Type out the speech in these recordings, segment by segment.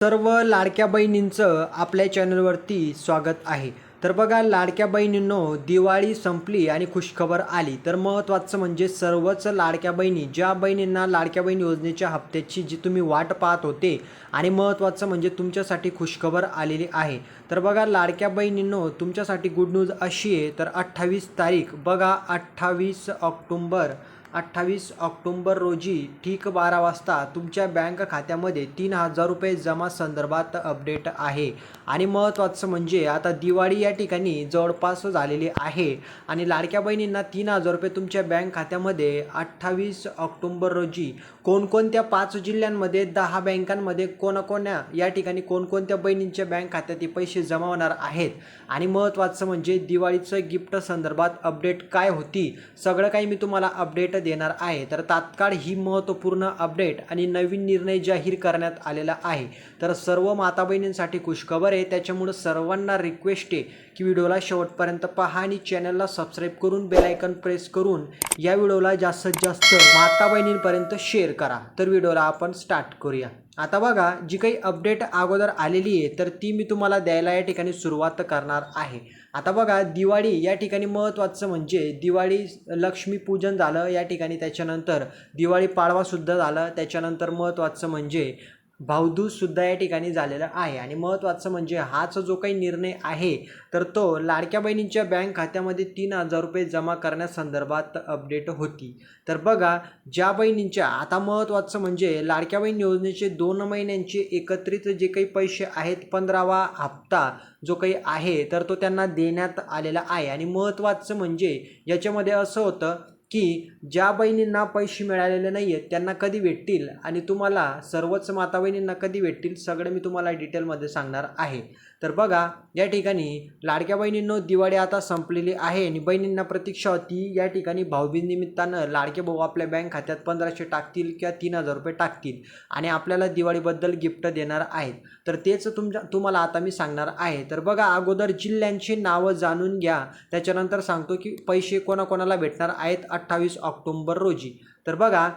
सर्व लाडक्या बहिणींचं आपल्या चॅनलवरती स्वागत आहे. तर बघा लाडक्या बहिणींनो दिवाळी संपली आणि खुशखबर आली. तर महत्त्वाचं म्हणजे सर्वच लाडक्या बहिणी ज्या बहिणींना लाडक्या बहीण योजनेच्या हप्त्याची जी तुम्ही वाट पाहत होते आणि महत्त्वाचं म्हणजे तुमच्यासाठी खुशखबर आलेली आहे. तर बघा लाडक्या बहिणींनो तुमच्यासाठी गुड न्यूज अशी आहे तर अठ्ठावीस तारीख बघा अठ्ठावीस ऑक्टोंबर अठ्ठावीस ऑक्टोंबर रोजी ठीक बारा वाजता तुमच्या बँक खात्यामध्ये तीन हजार रुपये जमा संदर्भात अपडेट आहे. आणि महत्त्वाचं म्हणजे आता दिवाळी या ठिकाणी जवळपास झालेली आहे. आणि लाडक्या बहिणींना तीन हजार रुपये तुमच्या बँक खात्यामध्ये अठ्ठावीस ऑक्टोंबर रोजी कोणकोणत्या पाच जिल्ह्यांमध्ये दहा बँकांमध्ये कोणाकोण्या या ठिकाणी कोणकोणत्या बहिणींच्या बँक खात्यात हे पैसे जमा होणार आहेत? आणि महत्त्वाचं म्हणजे दिवाळीचं गिफ्ट संदर्भात अपडेट काय होती? सगळं काही मी तुम्हाला अपडेट देणार आहे. तर तात्काळ ही महत्त्वपूर्ण अपडेट आणि नवीन निर्णय जाहीर करण्यात आलेला आहे. तर सर्व माता बहिणींसाठी खुशखबर आहे. त्याच्यामुळं सर्वांना रिक्वेस्ट आहे की व्हिडिओला शेवटपर्यंत पहा आणि चॅनलला सबस्क्राईब करून बेलायकन प्रेस करून या व्हिडिओला जास्तीत जास्त माता बहिणींपर्यंत शेअर करा. तर व्हिडिओला आपण स्टार्ट करूया. आता बघा जी काही अपडेट अगोदर आलेली आहे तर ती मी तुम्हाला द्यायला या ठिकाणी सुरुवात करणार आहे. आता बघा दिवाळी या ठिकाणी महत्त्वाचं म्हणजे दिवाळी लक्ष्मीपूजन झालं या ठिकाणी त्याच्यानंतर दिवाळी पाडवासुद्धा झालं त्याच्यानंतर महत्त्वाचं म्हणजे भाऊदूजसुद्धा या ठिकाणी झालेला आहे. आणि महत्त्वाचं म्हणजे हाच जो काही निर्णय आहे तर तो लाडक्या बहिणींच्या बँक खात्यामध्ये तीन हजार रुपये जमा करण्यासंदर्भात अपडेट होती. तर बघा ज्या बहिणींच्या आता महत्त्वाचं म्हणजे लाडक्या बहीण योजनेचे दोन महिन्यांचे एकत्रित जे काही पैसे आहेत पंधरावा हप्ता जो काही आहे तर तो त्यांना देण्यात आलेला आहे. आणि महत्त्वाचं म्हणजे याच्यामध्ये असं होतं की ज्या बहिणींना पैसे मिळालेले नाही आहेत त्यांना कधी भेटतील? आणि तुम्हाला सर्वच माता बहिणींना कधी भेटतील? सगळं मी तुम्हाला डिटेलमध्ये सांगणार आहे. तर बघा या ठिकाणी लाडक्या बहिणींनो दिवाळी आता संपलेली आहे आणि बहिणींना प्रतीक्षा होती. या ठिकाणी भाऊबीज निमित्तानं लाडके भाऊ आपल्या बँक खात्यात पंधराशे टाकतील किंवा तीन हजार रुपये टाकतील आणि आपल्याला दिवाळीबद्दल गिफ्ट देणार आहेत. तर तेच तुमच्या तुम्हाला आता मी सांगणार आहे. तर बघा अगोदर जिल्ह्यांची नावं जाणून घ्या. त्याच्यानंतर सांगतो की पैसे कोणाकोणाला भेटणार आहेत? अठ्ठावीस ऑक्टोंबर रोजी. तर बघा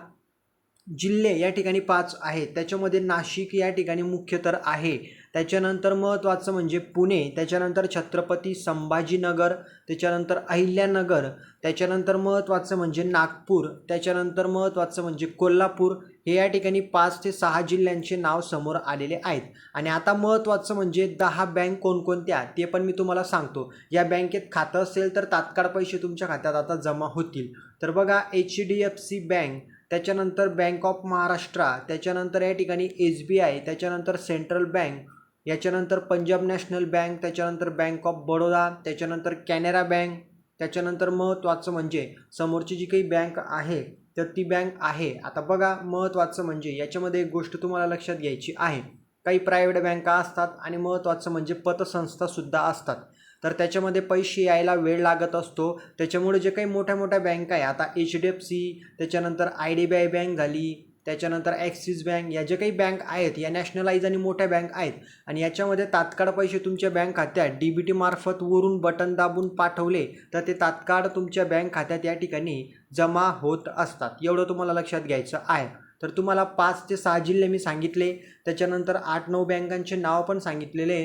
जिल्हे या ठिकाणी पाच आहेत. त्याच्यामध्ये नाशिक या ठिकाणी मुख्य तर आहे. त्याच्यानंतर महत्त्वाचं म्हणजे पुणे त्याच्यानंतर छत्रपती संभाजीनगर त्याच्यानंतर अहिल्यानगर त्याच्यानंतर महत्त्वाचं म्हणजे नागपूर त्याच्यानंतर महत्त्वाचं म्हणजे कोल्हापूर. हे या ठिकाणी पाच ते सहा जिल्ह्यांचे नाव समोर आलेले आहेत. आणि आता महत्त्वाचं म्हणजे दहा बँक कोणकोणत्या ते पण मी तुम्हाला सांगतो. या बँकेत खातं असेल तर तात्काळ पैसे तुमच्या खात्यात आता जमा होतील. तर बघा H D F C bank त्याच्यानंतर बँक ऑफ महाराष्ट्र त्याच्यानंतर या ठिकाणी एस बी आय त्याच्यानंतर सेंट्रल बँक याच्यानंतर पंजाब नॅशनल बँक त्याच्यानंतर बँक ऑफ बडोदा त्याच्यानंतर कॅनरा बँक त्याच्यानंतर महत्त्वाचं म्हणजे समोरची जी काही बँक आहे तर ती बँक आहे. आता बघा महत्त्वाचं म्हणजे याच्यामध्ये एक गोष्ट तुम्हाला लक्षात घ्यायची आहे. काही प्रायव्हेट बँका असतात आणि महत्त्वाचं म्हणजे पतसंस्थासुद्धा असतात. तर त्याच्यामध्ये पैसे यायला वेळ लागत असतो. त्याच्यामुळे जे काही मोठ्या मोठ्या बँका आहे आता एच डी एफ सी त्याच्यानंतर I D B I bank झाली त्याच्यानंतर ॲक्सिस बँक या जे काही बँक आहेत या नॅशनलाइज आणि मोठ्या बँक आहेत आणि याच्यामध्ये तात्काळ पैसे तुमच्या बँक खात्यात डी बी टी मार्फत वरून बटन दाबून पाठवले तर ते तात्काळ तुमच्या बँक खात्यात या ठिकाणी जमा होत असतात. एवढं तुम्हाला लक्षात घ्यायचं आहे. तर तुम्हाला पाच ते सहा जिल्हे मी सांगितले. त्याच्यानंतर आठ नऊ बँकांचे नाव पण सांगितलेले.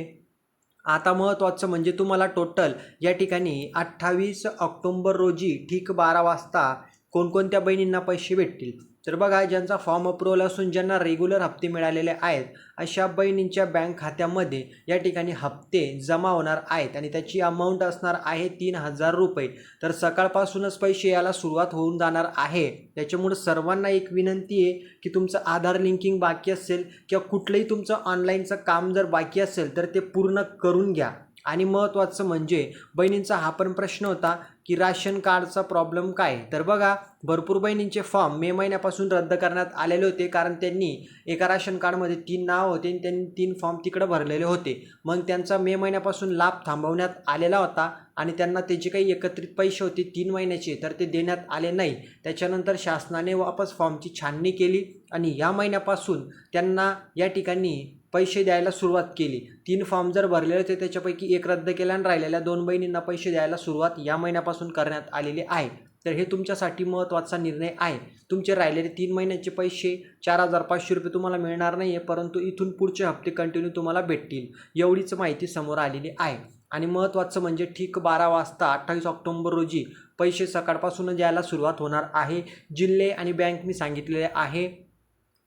आता महत्त्वाचं म्हणजे तुम्हाला टोटल या ठिकाणी अठ्ठावीस ऑक्टोंबर रोजी ठीक बारा वाजता कोणकोणत्या बहिणींना पैसे भेटतील? तर बघा ज्यांचा फॉर्म अप्रुव्हल असून ज्यांना रेग्युलर हप्ते मिळालेले आहेत अशा बहिणींच्या बँक खात्यामध्ये या ठिकाणी हप्ते जमा होणार आहेत आणि त्याची अमाऊंट असणार आहे तीन हजार रुपये. तर सकाळपासूनच पैसे यायला सुरुवात होऊन जाणार आहे. त्याच्यामुळे सर्वांना एक विनंती आहे की तुमचं आधार लिंकिंग बाकी असेल किंवा कुठलंही तुमचं ऑनलाईनचं काम जर बाकी असेल तर ते पूर्ण करून घ्या. आणि महत्त्वाचं म्हणजे बहिणींचा हा पण प्रश्न होता की राशन कार्डचा प्रॉब्लेम काय? तर बघा भरपूर बहिणींचे फॉर्म मे महिन्यापासून रद्द करण्यात आलेले होते कारण त्यांनी एका राशन कार्डमध्ये तीन नाव होते आणि त्यांनी तीन फॉर्म तिकडं भरलेले होते. मग त्यांचा मे महिन्यापासून लाभ थांबवण्यात आलेला होता आणि त्यांना ते जे काही एकत्रित पैसे होते तीन महिन्याचे तर ते देण्यात आले नाही. त्याच्यानंतर शासनाने वापस फॉर्मची छाननी केली आणि या महिन्यापासून त्यांना या ठिकाणी पैसे द्यायला सुरुवात केली. तीन फॉर्म जर भरलेले होते त्याच्यापैकी एक रद्द केला आणि राहिलेल्या दोन बहिणींना पैसे द्यायला सुरुवात या महिन्यापासून करण्यात आलेली आहे. तर हे तुमच्यासाठी महत्त्वाचा निर्णय आहे. तुमचे राहिलेले तीन महिन्याचे पैसे चार हजार पाचशे रुपये तुम्हाला मिळणार नाही आहे परंतु इथून पुढचे हप्ते कंटिन्यू तुम्हाला भेटतील. एवढीच माहिती समोर आलेली आहे. आणि महत्त्वाचं म्हणजे ठीक बारा वाजता अठ्ठावीस ऑक्टोंबर रोजी पैसे सकाळपासून द्यायला सुरुवात होणार आहे. जिल्हे आणि बँक मी सांगितलेले आहे.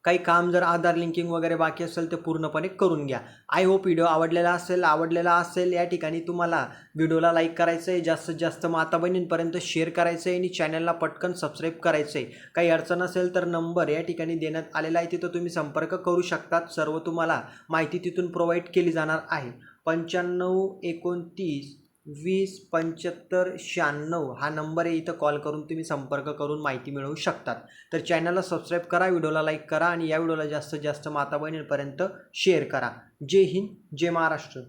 काही काम जर आधार लिंकिंग वगैरे बाकी असेल ते पूर्णपणे करून घ्या. आय होप व्हिडिओ आवडलेला असेल आवडलेला असेल या ठिकाणी तुम्हाला व्हिडिओला लाईक करायचं आहे जास्तीत जास्त माता बहिणींपर्यंत शेअर करायचं आहे आणि चॅनलला पटकन सबस्क्राईब करायचं आहे काही अडचण असेल तर नंबर या ठिकाणी देण्यात आलेला आहे तिथं तुम्ही संपर्क करू शकतात. सर्व तुम्हाला माहिती तिथून प्रोव्हाइड केली जाणार आहे. पंच्याण्णव एकोणतीस वीस पंच्याहत्तर शहाण्णव हा नंबर आहे. इथं कॉल करून तुम्ही संपर्क करून माहिती मिळवू शकतात. तर चॅनलला सबस्क्राईब करा व्हिडिओला लाईक करा आणि या व्हिडिओला जास्तीत जास्त माता बहिणींपर्यंत शेअर करा. जय हिंद जय महाराष्ट्र.